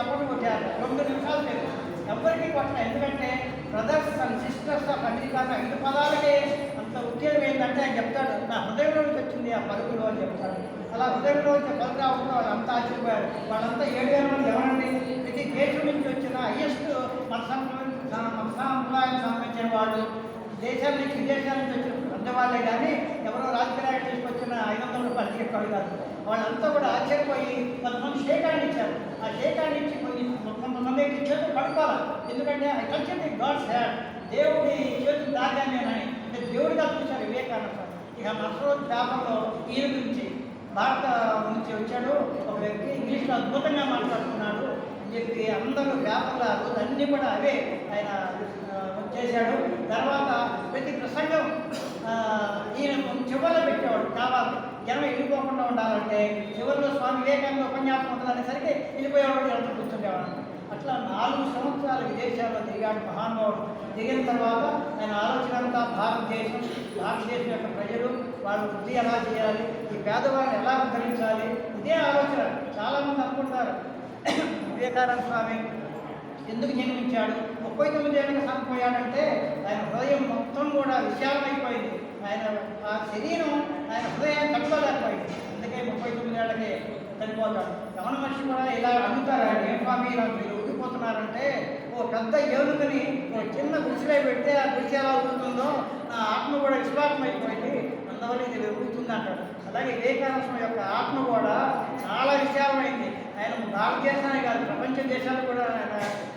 చప్పట్లు కొట్టారు రెండు నిమిషాలు లేదు ఎవరికి కొట్టిన. ఎందుకంటే brothers and sisters of America ఐదు పదాలకే అంత ఉద్యోగం ఏంటంటే ఆయన చెప్తాడు నా హృదయంలోకి వచ్చింది ఆ పలుకులు అని చెప్తాడు. అలా హృదయంలో వచ్చే పలుకు రావడంతో వాళ్ళంతా ఆశ్చర్యపోయారు. వాళ్ళంతా ఏడు వేల మంది ఎవరండి? ప్రతి దేశం నుంచి వచ్చిన హైయెస్ట్ మత సంప్రదాయం మత సంప్రదాయం సంబంధించిన వాళ్ళు దేశాల నుంచి విదేశాల నుంచి వచ్చిన పెద్దవాళ్ళే కానీ ఎవరో రాజకీయ తీసుకొచ్చిన ఐదు వందల రూపాయలు. రాసిన కవి గారు వాళ్ళంతా కూడా ఆశ్చర్యపోయి కొంతమంది శేఖాన్ని ఇచ్చారు. ఆ శేఖాన్ని ఇచ్చి కొన్ని కొంతమంది చేతులు పడుకోవాలి ఎందుకంటే I culture the gods had. దేవుడి చేతులు దాగానేనని అంటే దేవుడిగా చూశారు వివేకానంద ఇక మసరోజు పేపర్లో ఈయన గురించి భారత నుంచి వచ్చాడు. ఒక వ్యక్తి ఇంగ్లీష్లో అద్భుతంగా మాట్లాడుతున్నాడు. అని చెప్పి అందరూ పేపర్లు అన్నీ కూడా అవే ఆయన చేశాడు. తర్వాత ప్రతి ప్రసంగం ఆ, ఈయన చివరిలో పెట్టేవాడు కావాలి జనం వెళ్ళిపోకుండా ఉండాలంటే చివరిలో స్వామి వివేకానంద ఉపన్యాసం ఉంటుందనేసరికి వెళ్ళిపోయేవాడు ఎంత కూర్చుండేవాడు. అట్లా నాలుగు సంవత్సరాలు విదేశాల్లో తిరిగాడు మహానుభావుడు. దిగిన తర్వాత ఆయన ఆలోచన అంతా భారతదేశం భారతదేశం యొక్క ప్రజలు వాళ్ళ వృద్ధి ఎలా చేయాలి ఈ పేదవాళ్ళని ఎలా ఉద్ధరించాలి? ఇదే ఆలోచన. చాలామంది అనుకుంటారు. వివేకానంద స్వామి ఎందుకు జన్మించాడు? ముప్పై తొమ్మిది ఏళ్ళకి చనిపోయాడంటే ఆయన హృదయం మొత్తం కూడా విశాలమైపోయింది. ఆయన ఆ శరీరం ఆయన హృదయం తట్టుకోలేకపోయింది. అందుకే ముప్పై తొమ్మిది ఏళ్ళకి చనిపోతాడు. రమణ మనిషి కూడా ఇలా అమ్ముతారు ఆయన ఏం స్వామి ఇలా మీరు ఊగిపోతున్నారంటే ఓ పెద్ద ఏనుగుని ఓ చిన్న గుడిసెలో పెడితే ఆ గుడిసె ఎలా ఊగుతుందో నా ఆత్మ కూడా విశ్వాసమైపోయింది అందువల్ల ఇది ఊగుతుంది అంటాడు. అలాగే వివేకానంద యొక్క ఆత్మ కూడా చాలా విశాలమైంది. ఆయన భారతదేశానికి కాదు ప్రపంచ దేశాలు కూడా ఆయన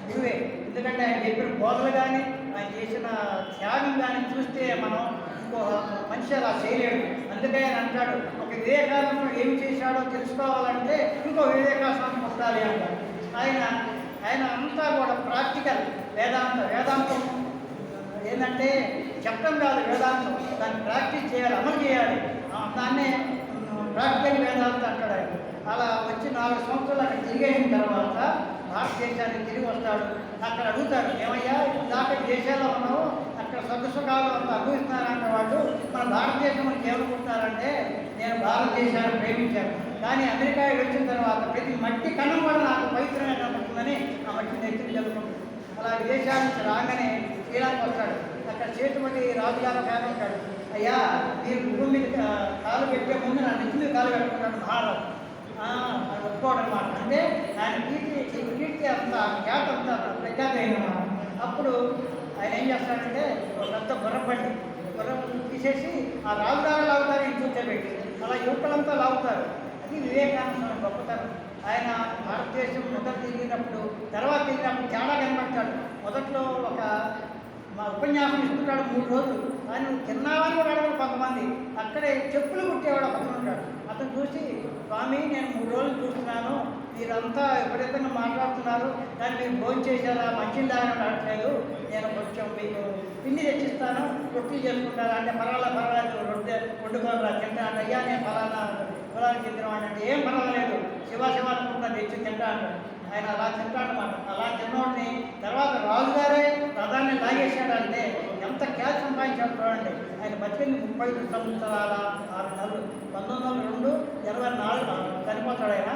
గురువే. ఎందుకంటే ఆయన చెప్పిన బోధలు కానీ ఆయన చేసిన త్యాగం కానీ చూస్తే మనం మనిషి అలా చేయలేడు. అందుకే ఆయన అంటాడు ఒక వివేకానందం ఏమి చేశాడో తెలుసుకోవాలంటే ఇంకో వివేకానంద పుట్టాలి అంటాడు. ఆయన ఆయన అంతా కూడా ప్రాక్టికల్ వేదాంత వేదాంతం ఏంటంటే చెప్పడం కాదు వేదాంతం. దాన్ని ప్రాక్టీస్ చేయాలి అమలు చేయాలి. దాన్నే ప్రాక్టికల్ వేదాంతం అంటాడు ఆయన. అలా వచ్చి నాలుగు సంవత్సరాలు అక్కడ తిరిగేసిన తర్వాత భారతదేశానికి తిరిగి వస్తాడు. అక్కడ అడుగుతారు ఏమయ్యా దాకా దేశాల్లో ఉన్నావు అక్కడ స్వర్గ సుఖాలు అంత వాళ్ళు మన భారతదేశం ఏమనుకుంటారంటే నేను భారతదేశాన్ని ప్రేమించాను. కానీ అమెరికా వచ్చిన తర్వాత ప్రతి మట్టి కణం కూడా నాకు పవిత్రంగా కనబడుతుందని ఆ మట్టి నెత్తిని జరుగుతుంది. అలా విదేశాల నుంచి రాగానే శ్రీలంక వస్తాడు. అక్కడ చేతుమటి రాజుగారు ఫ్యాన్ ఉంటాడు అయ్యా మీరు గురువు మీద కాలు పెట్టే ముందు నా నెత్తి మీద కాలు పెట్టుకున్నాడు మహారాజు. అది ఒప్పుకోవడం అనమాట అంటే ఆయన కీర్తి కీర్తి అంత ఖ్యాత అంత ప్రఖ్యాత అప్పుడు ఆయన ఏం చేస్తాడంటే ఒకంతా పెద్ద గుర్రబండి గుర్రం తీసేసి ఆ రాజుగారు లాగుతారు ఇంటి కూర్చోబెట్టి అలా యువకులంతా లాగుతారు. అది వివేకానంద గొప్పతనం. ఆయన భారతదేశం మొదట తిరిగినప్పుడు తర్వాత తిరిగినప్పుడు చాలా కనబడతాడు. మొదట్లో ఒక మా ఉపన్యాసం ఇస్తుంటాడు మూడు రోజులు. ఆయన తిన్నావని కూడా అడగడు కొంతమంది. అక్కడే చెప్పులు కుట్టేవాడు ఒక అతను ఉంటాడు అతను చూసి స్వామి నేను మూడు రోజులు చూస్తున్నాను. మీరంతా విపరీతంగా మాట్లాడుతున్నారు దాన్ని మీరు భోజనం చేసేలా మంచిని అని అడగట్లేదు నేను కొంచెం మీకు పిండి తెచ్చిస్తాను రొట్టెలు చేసుకుంటారా అంటే పర్వాలేదు పర్వాలేదు రొట్టె వండుకోరా తింటా అంటే అయ్యా నేను ఫలానా కులానికి చెందిన అంటే ఏం పర్వాలేదు శివ శివ అనుకుంటా తెచ్చి తింటా ఆయన అలా తింటాడనమాట అలా తిన్నోడిని తర్వాత రాజుగారే ప్రధాని లాగేశాడంటే ఎంత క్యాష్ సంపాదించాడు చూడండి. ఆయన బతికింది ముప్పై సంవత్సరాల ఆరు నెలలు. పంతొమ్మిది వందల రెండు ఇరవై నాలుగు చనిపోతాడు ఆయన.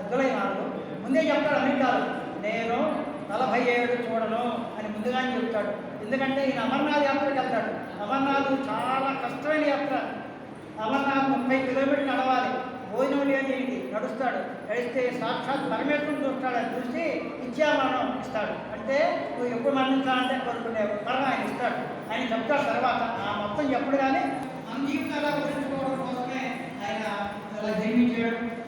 పెద్దలైన వాళ్ళు ముందే చెప్తాడు అమెరికాలో నేను నలభై ఏడు చూడను అని ముందుగానే చెప్తాడు. ఎందుకంటే ఈయన అమర్నాథ్ యాత్రకు వెళ్తాడు. అమర్నాథ్ చాలా కష్టమైన యాత్ర. అమర్నాథ్ ముప్పై కిలోమీటర్లు నడవాలి. భోజనం లేని నడుస్తాడు. నడిస్తే సాక్షాత్ పరమేశ్వరుని చూస్తాడు. అని చూసి ఇచ్చామరణం ఇస్తాడు. అంటే నువ్వు ఎప్పుడు మరణించాలంటే కోరుకునే పరం ఆయన ఇస్తాడు. ఆయన చెప్తాడు తర్వాత. ఆ మొత్తం ఎప్పుడు కానీ మన జీవితాలు గురించుకోవడం కోసమే ఆయన అలా జన్మించాడు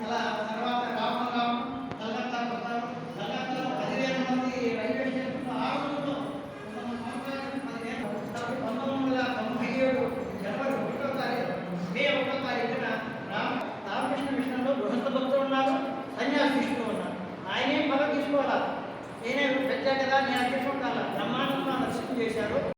నేనే పెంచా కదా నేను తీసుకుంటాను బ్రహ్మాండంగా దర్శనం చేశారు